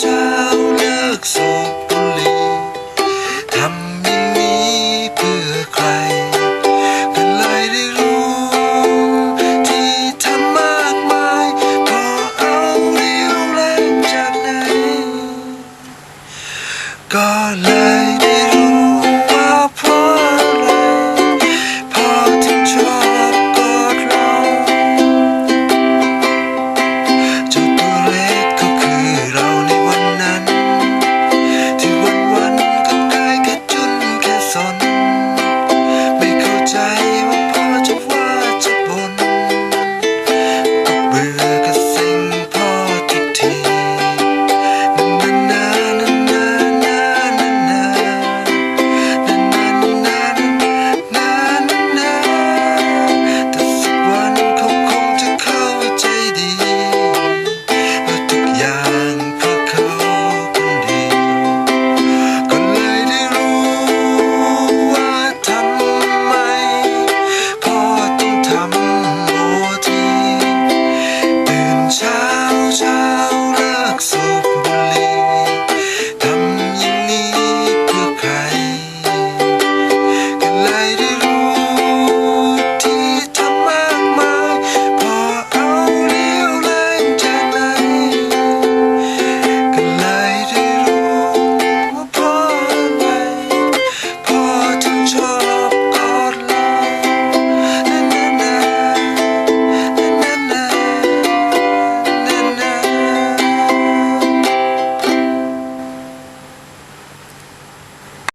เช้าเลิกสูบบุหรี่ทำอย่างนี้เพื่อใครกันเลยได้รู้ ที่ทำมากมายพอเอาเรี่ยวแรงจากไหนก็เลย